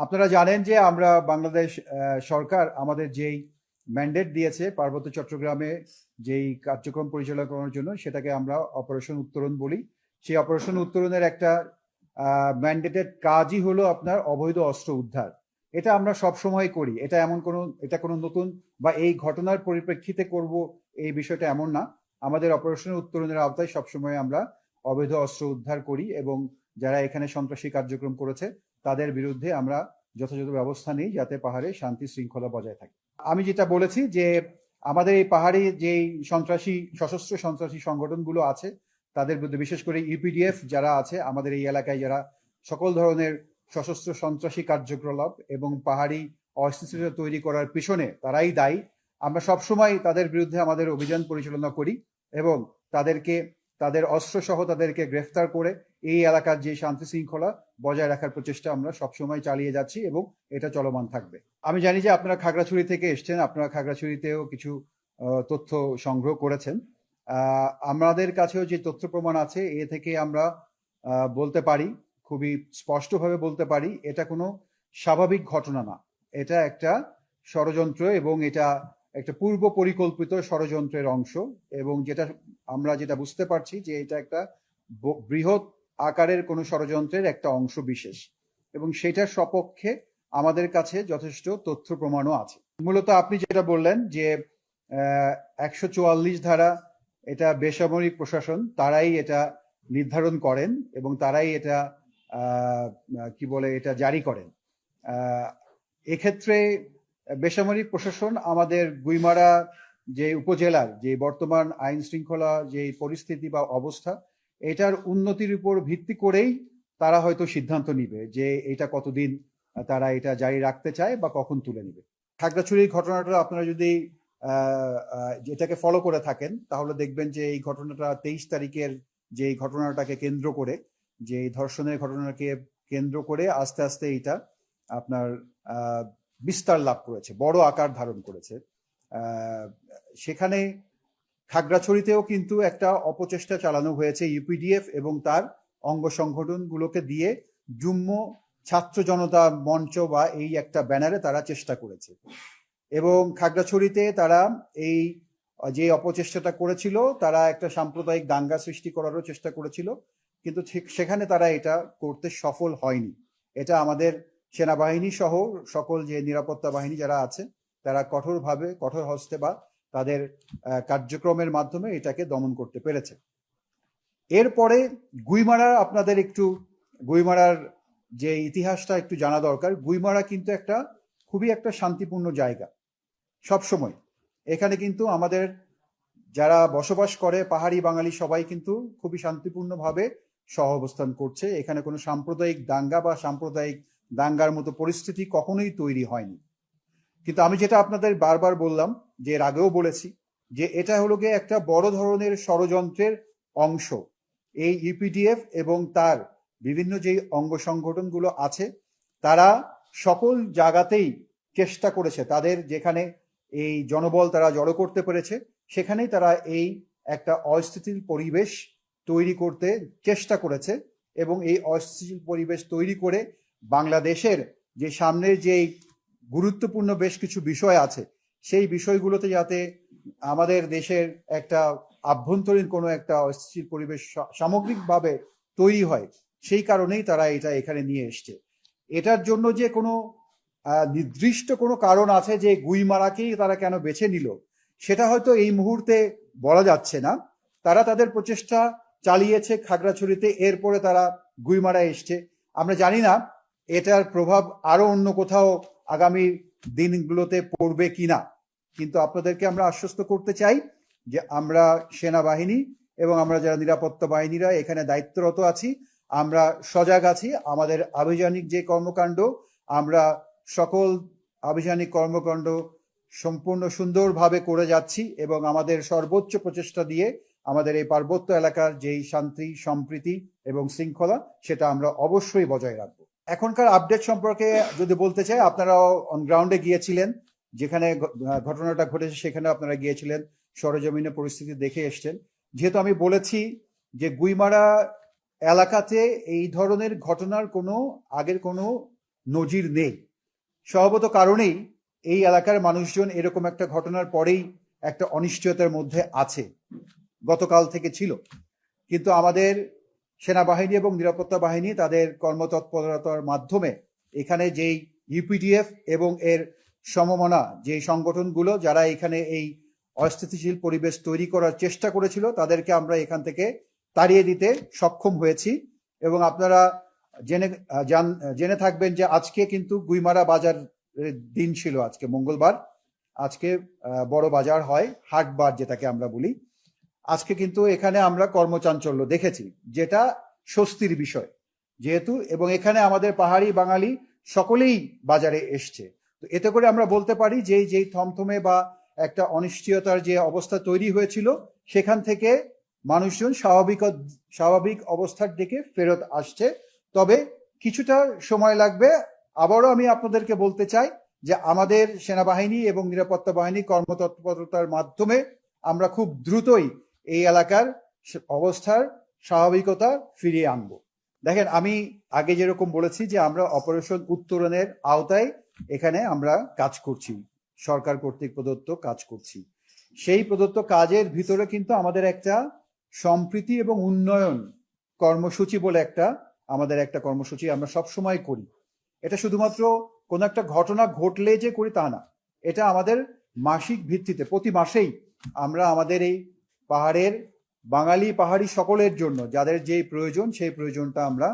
আপনারা জানেন যে আমরা বাংলাদেশ সরকার আমাদের যেই ম্যান্ডেট দিয়েছে পার্বত্য চট্টগ্রামে যেই কার্যক্রম পরিচালনা করার জন্য, সেটাকে আমরা অপারেশন উত্তরণ বলি। সেই অপারেশন উত্তরণের একটা ম্যান্ডেটেড কাজই হলো আপনার অবৈধ অস্ত্র উদ্ধার। এটা আমরা সব সময় করি। এটা এমন কোনো, এটা কোনো নতুন বা এই ঘটনার পরিপ্রেক্ষিতে করব এই বিষয়টা এমন না। আমাদের অপারেশন উত্তরণের আওতায় সবসময় আমরা অবৈধ অস্ত্র উদ্ধার করি এবং যারা এখানে সন্ত্রাসী কার্যক্রম করেছে তাদের বিরুদ্ধে আমরা যথাযথ ব্যবস্থা নিই যাতে পাহাড়ে শান্তি শৃঙ্খলা বজায় থাকে। আমি যেটা বলেছি যে আমাদের এই পাহাড়ে যেই সন্ত্রাসী, সশস্ত্র সন্ত্রাসী সংগঠনগুলো আছে, তাদের বিরুদ্ধে বিশেষ করে ইউপিডিএফ যারা আছে, আমাদের এই এলাকায় যারা সকল ধরনের সশস্ত্র সন্ত্রাসী কার্যকলাপ এবং পাহাড়ি অস্থিতিশীলতা তৈরি করার পিছনে তারাই দায়ী। আমরা সবসময় তাদের বিরুদ্ধে আমাদের অভিযান পরিচালনা করি এবং তাদেরকে তাদের অস্ত্র সহ তাদেরকে গ্রেফতার করে এই এলাকার যে শান্তি শৃঙ্খলা বজায় রাখার প্রচেষ্টা আমরা সবসময় চালিয়ে যাচ্ছি এবং এটা চলমান থাকবে। আমি জানি যে আপনারা খাগড়াছড়ি থেকে এসছেন, আপনারা খাগড়াছড়িতেও কিছু তথ্য সংগ্রহ করেছেন। আমাদের কাছেও যে তথ্য প্রমাণ আছে, এ থেকে আমরা বলতে পারি, খুবই স্পষ্টভাবে বলতে পারি, এটা কোনো স্বাভাবিক ঘটনা না। এটা একটা ষড়যন্ত্র এবং এটা একটা পূর্ব পরিকল্পিত ষড়যন্ত্রের অংশ এবং যেটা আমরা যেটা বুঝতে পারছি যে এটা একটা বৃহৎ আকারের কোনো ষড়যন্ত্রের একটা অংশ বিশেষ। এবং সেটার সপক্ষে আমাদের কাছে যথেষ্ট তথ্য প্রমাণও আছে। মূলত আপনি যেটা বললেন যে একশো চুয়াল্লিশ ধারা এটা বেসামরিক প্রশাসন, তারাই এটা নির্ধারণ করেন এবং তারাই এটা কি বলে, এটা জারি করেন। এক্ষেত্রে বেসামরিক প্রশাসন আমাদের গুইমারা যে উপজেলার যে বর্তমান আইন শৃঙ্খলা যে পরিস্থিতি বা অবস্থা, এটার উন্নতির উপর ভিত্তি করেই তারা হয়তো সিদ্ধান্ত নিবে যে এটা কতদিন তারা এটা জারি রাখতে চায় বা কখন তুলে নিবে। খাগড়াছড়ির ঘটনাটা আপনারা যদি এটাকে ফলো করে থাকেন, তাহলে দেখবেন যে এই ঘটনাটা তেইশ তারিখের যে ঘটনাটাকে কেন্দ্র করে, যে ধর্ষণের ঘটনাকে কেন্দ্র করে আস্তে আস্তে এটা আপনার বিস্তার লাভ করেছে, বড় আকার ধারণ করেছে। সেখানে খাগড়াছড়িতেও কিন্তু একটা অপচেষ্টা চালানো হয়েছে ইউপিডিএফ এবং তার অঙ্গ সংগঠনগুলোকে দিয়ে জুম্ম ছাত্র জনতা মঞ্চ বা এই একটা ব্যানারে তারা চেষ্টা করেছে। এবং খাগড়াছড়িতে তারা এই যে অপচেষ্টাটা করেছিল, তারা একটা সাম্প্রদায়িক দাঙ্গা সৃষ্টি করারও চেষ্টা করেছিল, কিন্তু সেখানে তারা এটা করতে সফল হয়নি। এটা আমাদের সেনাবাহিনী সহ সকল যে নিরাপত্তা বাহিনী যারা আছে, তারা কঠোরভাবে, কঠোর হস্তে বা তাদের কার্যক্রমের মাধ্যমে এটাকে দমন করতে পেরেছে। এরপরে গুইমারা আপনাদের একটু, গুইমারার যে ইতিহাসটা একটু জানা দরকার। গুইমারা কিন্তু একটা খুবই একটা শান্তিপূর্ণ জায়গা সব সময় এখানে কিন্তু আমাদের যারা বসবাস করে, পাহাড়ি বাঙালি সবাই কিন্তু খুবই শান্তিপূর্ণভাবে সহ অবস্থান করছে। এখানে কোনো সাম্প্রদায়িক দাঙ্গা বা সাম্প্রদায়িক দাঙ্গার মতো পরিস্থিতি কখনোই তৈরি হয়নি। কিন্তু আমি যেটা আপনাদের বারবার বললাম, যে এর আগেও বলেছি, যে এটা হলো গিয়ে একটা বড় ধরনের ষড়যন্ত্রের অংশ। এই ইউপিডিএফ এবং তার বিভিন্ন যেই অঙ্গ সংগঠনগুলো আছে, তারা সকল জায়গাতেই চেষ্টা করেছে, তাদের যেখানে এই জনবল তারা জড়ো করতে পেরেছে, সেখানেই তারা এই একটা অস্থিতিশীল পরিবেশ তৈরি করতে চেষ্টা করেছে এবং এই অস্থিতিশীল পরিবেশ তৈরি করে বাংলাদেশের যে সামনের যেই গুরুত্বপূর্ণ বেশ কিছু বিষয় আছে, সেই বিষয়গুলোতে যাতে আমাদের দেশের একটা আভ্যন্তরীণ কোনো একটা অস্থির পরিবেশ সামগ্রিকভাবে তৈরি হয়, সেই কারণেই তারা এটা এখানে নিয়ে এসছে। এটার জন্য যে কোনো নির্দিষ্ট কোনো কারণ আছে যে গুইমারাকেই তারা কেন বেছে নিল, সেটা হয়তো এই মুহূর্তে বলা যাচ্ছে না। তারা তাদের প্রচেষ্টা চালিয়েছে খাগড়াছড়িতে, এরপরে তারা গুইমারা এসছে। আমরা জানি না এটার প্রভাব আরও অন্য কোথাও আগামী দিনগুলোতে পড়বে কিনা। কিন্তু আপনাদেরকে আমরা আশ্বস্ত করতে চাই যে আমরা সেনাবাহিনী এবং আমরা যারা নিরাপত্তা বাহিনীরা এখানে দায়িত্বরত আছি, আমরা সজাগ আছি, আমাদের আভিযানিক যে কর্মকাণ্ড, আমরা সকল আভিযানিক কর্মকাণ্ড সম্পূর্ণ সুন্দরভাবে করে যাচ্ছি এবং আমাদের সর্বোচ্চ প্রচেষ্টা দিয়ে আমাদের এই পার্বত্য এলাকার যেই শান্তি, সম্প্রীতি এবং শৃঙ্খলা, সেটা আমরা অবশ্যই বজায় রাখব। এখনকার আপডেট সম্পর্কে যদি বলতে চাই, আপনারাও অন গ্রাউন্ডে গিয়েছিলেন, যেখানে ঘটনাটা ঘটেছে সেখানে আপনারা গিয়েছিলেন, সরজমিনে পরিস্থিতি দেখে এসছেন। যেহেতু আমি বলেছি যে গুইমারা এলাকাতে এই ধরনের ঘটনার কোনো, আগের কোনো নজির নেই। স্বভাবত কারণেই এই এলাকার মানুষজন এরকম একটা ঘটনার পরেই একটা অনিশ্চয়তার মধ্যে আছে। গতকাল থেকে ছিল। কিন্তু আমাদের সেনাবাহিনী এবং নিরাপত্তা বাহিনী তাদের কর্মতৎপরতার মাধ্যমে এখানে যেই ইউপিডিএফ এবং এর সমমনা যে সংগঠনগুলো যারা এখানে এই অস্থিতিশীল পরিবেশ তৈরি করার চেষ্টা করেছিল, তাদেরকে আমরা এখান থেকে তাড়িয়ে দিতে সক্ষম হয়েছি। এবং আপনারা জেনে, জান- জেনে থাকবেন যে আজকে কিন্তু গুইমারা বাজার দিন ছিল আজকে, মঙ্গলবার। আজকে বড় বাজার হয় হাটবার যেটাকে আমরা বলি। আজকে কিন্তু এখানে আমরা কর্মচাঞ্চল্য দেখেছি, যেটা স্বস্তির বিষয় যেহেতু, এবং এখানে আমাদের পাহাড়ি বাঙালি সকলেই বাজারে এসছে। তো এতে করে আমরা বলতে পারি যে যেই থমথমে বা একটা অনিশ্চয়তার যে অবস্থা তৈরি হয়েছিল, সেখান থেকে মানুষজন স্বাভাবিক স্বাভাবিক অবস্থার দিকে ফেরত আসছে। তবে কিছুটা সময় লাগবে। আবারও আমি আপনাদেরকে বলতে চাই যে আমাদের সেনাবাহিনী এবং নিরাপত্তা বাহিনী কর্মতৎপরতার মাধ্যমে আমরা খুব দ্রুতই এই এলাকার অবস্থার স্বাভাবিকতা ফিরিয়ে আনব। দেখেন, আমি আগে যেরকম বলেছি যে আমরা অপারেশন উত্তরণের আওতায় এখানে আমরা কাজ করছি, সরকার কর্তৃক প্রদত্ত কাজ করছি। সেই প্রদত্ত কাজের ভিতরে কিন্তু আমাদের একটা সম্প্রীতি এবং উন্নয়ন কর্মসূচি বলে একটা, আমাদের একটা কর্মসূচি আমরা সব সময় করি। এটা শুধুমাত্র কোনো একটা ঘটনা ঘটলে যে করি তা না, এটা আমাদের মাসিক ভিত্তিতে, প্রতি মাসেই আমরা আমাদের এই পাহাড়ের, বাঙালি পাহাড়ি সকলের জন্য, যাদের যেই প্রয়োজন, সেই প্রয়োজনটা আমরা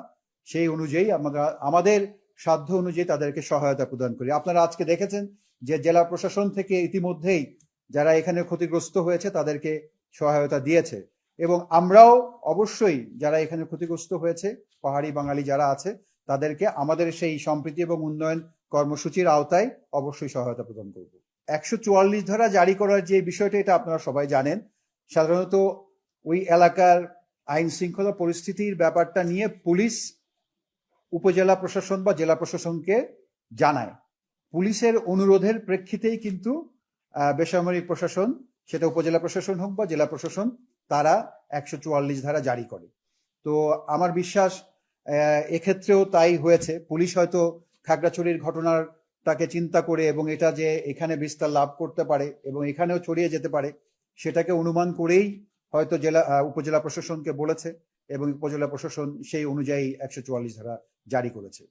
সেই অনুযায়ী আমরা, আমাদের সাধ্য অনুযায়ী তাদেরকে সহায়তা প্রদান করি। আপনারা আজকে দেখেছেন যে জেলা প্রশাসন থেকে ইতিমধ্যেই যারা এখানে ক্ষতিগ্রস্ত হয়েছে, তাদেরকে সহায়তা দিয়েছে। এবং আমরাও অবশ্যই যারা এখানে ক্ষতিগ্রস্ত হয়েছে, পাহাড়ি বাঙালি যারা আছে, তাদেরকে আমাদের সেই সম্প্রীতি এবং উন্নয়ন কর্মসূচির আওতায় অবশ্যই সহায়তা প্রদান করব। একশো চুয়াল্লিশ ধারা জারি করার যে বিষয়টা, এটা আপনারা সবাই জানেন। সাধারণত ওই এলাকার আইন শৃঙ্খলা পরিস্থিতির ব্যাপারটা নিয়ে পুলিশ, উপজেলা প্রশাসন বা জেলা প্রশাসনকে জানায়। পুলিশের অনুরোধের প্রেক্ষিতেই কিন্তু বেসামরিক প্রশাসন, সেটা উপজেলা প্রশাসন হোক বা জেলা প্রশাসন, তারা একশো চুয়াল্লিশ ধারা জারি করে। তো আমার বিশ্বাস এক্ষেত্রেও তাই হয়েছে। পুলিশ হয়তো খাগড়াছড়ির ঘটনার তাকে চিন্তা করে এবং এটা যে এখানে বিস্তার লাভ করতে পারে এবং এখানেও ছড়িয়ে যেতে পারে সেটাকে অনুমান করেই হয়তো জেলা উপজেলা প্রশাসনকে বলেছে এবং উপজেলা প্রশাসন সেই অনুযায়ী একশো চুয়াল্লিশ ধারা জারি করেছে।